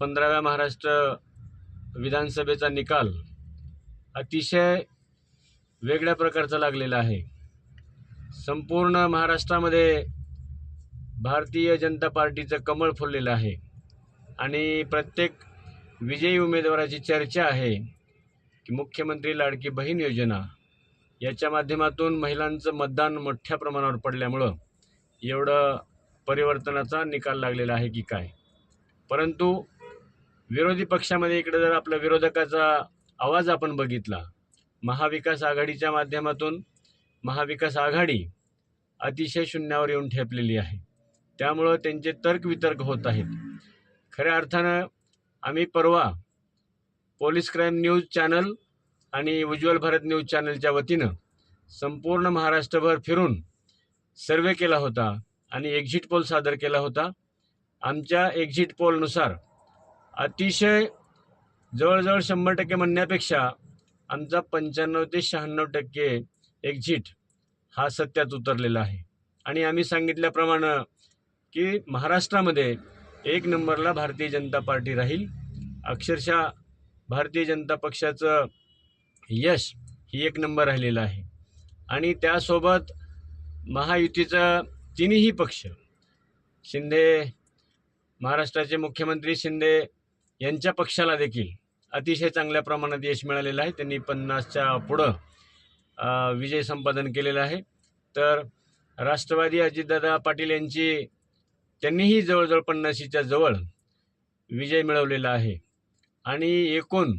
पंधराव्या महाराष्ट्र विधानसभेचा निकाल अतिशय वेगळ्या प्रकारचा लागलेला आहे. संपूर्ण महाराष्ट्रामध्ये भारतीय जनता पार्टीचं कमळ फुललेलं आहे आणि प्रत्येक विजयी उमेदवाराची चर्चा आहे की मुख्यमंत्री लाडकी बहीण योजना याच्या माध्यमातून महिलांचं मतदान मोठ्या प्रमाणावर पडल्यामुळं एवढं परिवर्तनाचा निकाल लागलेला आहे की काय? परंतु विरोधी पक्षामध्ये इकडे जर आपला विरोधकाचा आवाज आपण बघितला महाविकास आघाडीच्या माध्यमातून महाविकास आघाडी अतिशय शून्यावर येऊन ठेपलेली आहे. त्यामुळं त्यांचे तर्कवितर्क होत आहेत. खऱ्या अर्थानं आम्ही परवा पोलीस क्राईम न्यूज चॅनल आणि उज्ज्वल भारत न्यूज चॅनलच्या वतीनं संपूर्ण महाराष्ट्रभर फिरून सर्वे केला होता आणि एक्झिट पोल सादर केला होता. आमच्या एक्झिट पोलनुसार अतिशय जवळजवळ शंभर टक्के म्हणण्यापेक्षा आमचा पंच्याण्णव ते शहाण्णव टक्के एक्झिट हा सत्यात उतरलेला आहे. आणि आम्ही सांगितल्याप्रमाणे की महाराष्ट्रामध्ये एक नंबरला भारतीय जनता पार्टी राहील. अक्षरशः भारतीय जनता पक्षाचं यश ही एक नंबर राहिलेलं आहे. आणि त्यासोबत महायुतीचा तिन्ही पक्ष शिंदे महाराष्ट्राचे मुख्यमंत्री शिंदे यांच्या पक्षाला देखील अतिशय चांगल्या प्रमाणात यश मिळालेलं आहे. त्यांनी पन्नासच्या पुढं विजय संपादन केलेला आहे. तर राष्ट्रवादी अजितदादा पाटील यांची त्यांनीही जवळजवळ पन्नाशीच्या जवळ विजय मिळवलेला आहे. आणि एकूण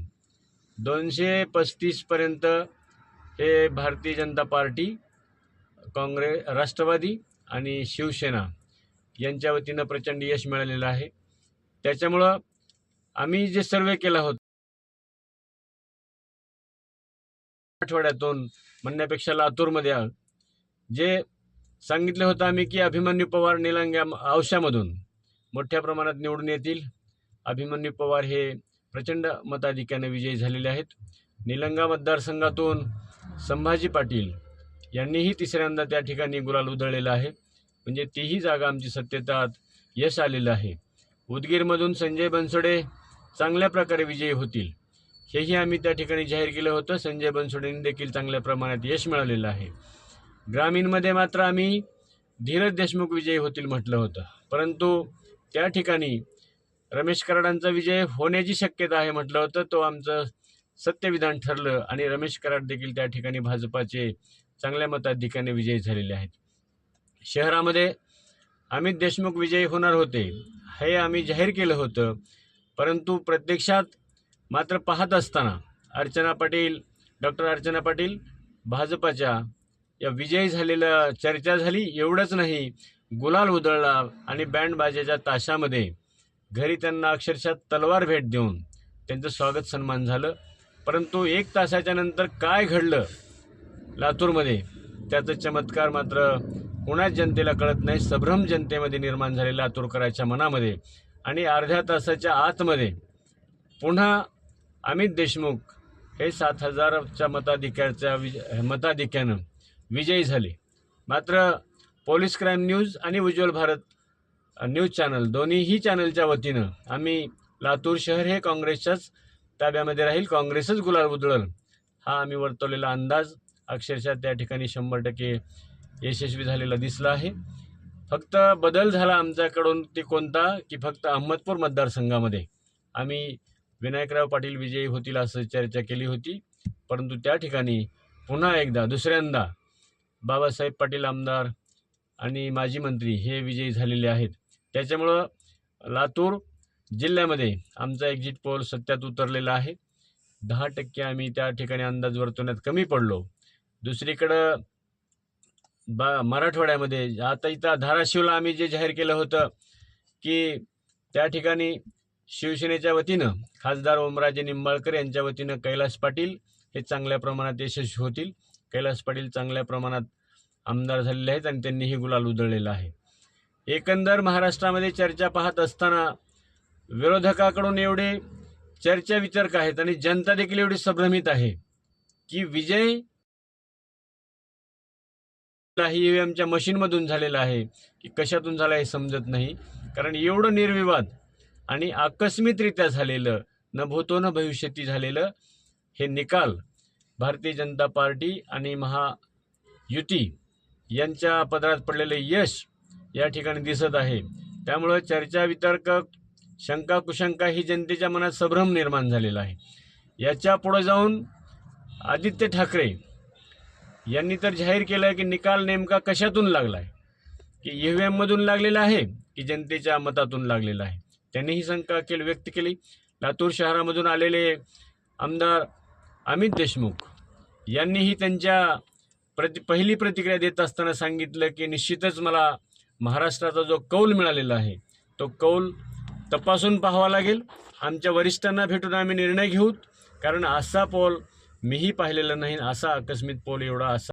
दोनशे पस्तीसपर्यंत हे भारतीय जनता पार्टी काँग्रेस राष्ट्रवादी आणि शिवसेना यांच्या वतीनं प्रचंड यश मिळालेलं आहे. त्याच्यामुळं आम्ही जे सर्वे केला होता आठवड्यातून म्हणण्यापेक्षा लातूरमध्ये जे सांगितलं होतं आम्ही की अभिमन्यू पवार निलंग्या औशामधून मोठ्या प्रमाणात निवडून येतील. अभिमन्यू पवार हे प्रचंड मताधिक्याने विजयी झालेले आहेत. निलंगा मतदारसंघातून संभाजी पाटील यांनीही तिसऱ्यांदा त्या ठिकाणी गुलाल उधळलेला आहे. म्हणजे तीही जागा आमची सत्यतात यश आलेलं आहे. उदगीरमधून संजय बनसोडे चांगल्या प्रकारे विजयी होतील. हेही आम्ही त्या ठिकाणी जाहीर केलं होतं. संजय बनसोडेंनी देखील चांगल्या प्रमाणात यश मिळालेलं आहे. ग्रामीणमध्ये मात्र आम्ही धीरज देशमुख विजयी होतील म्हटलं होतं. परंतु त्या ठिकाणी रमेश कराडांचा विजय होण्याची शक्यता आहे म्हटलं होतं. तो आमचं सत्यविधान ठरलं आणि रमेश कराड देखील त्या ठिकाणी भाजपाचे चांगल्या मताधिकाने विजयी झालेले आहेत. शहरामध्ये अमित देशमुख विजयी होणार होते. हे आम्ही जाहीर केलं होतं. परंतु प्रत्यक्षात मात्र पाहत असताना अर्चना पाटील डॉक्टर अर्चना पाटील भाजपाच्या या विजयी झालेलं चर्चा झाली. एवढंच नाही गुलाल उधळला आणि बँडबाजाच्या ताशामध्ये घरी त्यांना अक्षरशः तलवार भेट देऊन त्यांचं स्वागत सन्मान झालं. परंतु एक तासाच्या नंतर काय घडलं लातूरमध्ये त्याचा चमत्कार मात्र कुणाच जनतेला कळत नाही. संभ्रम जनतेमध्ये निर्माण झाले लातूरकराच्या मनामध्ये आणि अर्ध्या तासाच्या आतमध्ये पुन्हा अमित देशमुख हे सात हजारच्या मताधिक्याच्या विज मताधिक्यानं विजयी झाले. मात्र पोलीस क्राईम न्यूज आणि उज्ज्वल भारत न्यूज चॅनल दोन्हीही चॅनलच्या वतीनं आम्ही लातूर शहर हे काँग्रेसच्याच ताब्यामध्ये राहील. काँग्रेसच गुलाल उधळल. हा आम्ही वर्तवलेला अंदाज अक्षरशः त्या ठिकाणी शंभर टक्के यशस्वी झालेला दिसला आहे. फक्त बदल झाला आमच्याकडून ते कोणता की फक्त अहमदपूर मतदारसंघामध्ये. आम्ही विनायकराव पाटील विजयी होतील असं चर्चा केली होती. परंतु त्या ठिकाणी पुन्हा एकदा दुसऱ्यांदा बाबासाहेब पाटील आमदार आणि माजी मंत्री हे विजयी झालेले आहेत. त्याच्यामुळं लातूर जिल्ह्यामध्ये आमचा एक्झिट पोल सत्यात उतरलेला आहे. दहा टक्के आम्ही त्या ठिकाणी अंदाज वर्तवण्यात कमी पडलो. दुसरीकडं बा मराठवाड्यामध्ये. आता इथं धाराशिवला आम्ही जे जाहीर केलं होतं की त्या ठिकाणी शिवसेनेच्या वतीनं खासदार ओमराजे निंबाळकर यांच्या वतीनं कैलास पाटील हे चांगल्या प्रमाणात यशस्वी होतील. कैलास पाटील चांगल्या प्रमाणात आमदार झालेले आहेत आणि त्यांनीही गुलाल उधळलेला आहे. एकंदर महाराष्ट्रामध्ये चर्चा पाहत असताना विरोधकाकडून एवढे चर्चा वितर्क आहेत आणि जनता देखील एवढी संभ्रमित आहे की विजय ही ईव्हीएमच्या मशीनमधून झालेला आहे की कशातून झाला हे समजत नाही. कारण एवढं निर्विवाद आणि आकस्मिकरित्या झालेलं न भूतो न भविष्यती झालेलं हे निकाल भारतीय जनता पार्टी आणि महायुती यांच्या पदरात पडलेले यश या ठिकाणी दिसत आहे. त्यामुळं चर्चा वितर्क शंका कुशंका ही जनतेच्या मनात संभ्रम निर्माण झालेला आहे. याच्यापुढे जाऊन आदित्य ठाकरे यांनी तर जाहीर केलं की निकाल नेमका कशातून लागला आहे की ई एममधून लागलेला आहे की जनतेच्या मतातून लागलेला आहे? त्यांनी ही शंका केली व्यक्त केली. लातूर शहरामधून आलेले आमदार अमित देशमुख यांनीही त्यांच्या प्रति पहिली प्रतिक्रिया देत असताना सांगितलं की निश्चितच मला महाराष्ट्राचा जो कौल मिळालेला आहे तो कौल तपासून पाहावा लागेल. आमच्या वरिष्ठांना भेटून आम्ही निर्णय घेऊ कारण असा पोल मीही पाहिलेलं नाही असा आकस्मिक पोल एवढा असा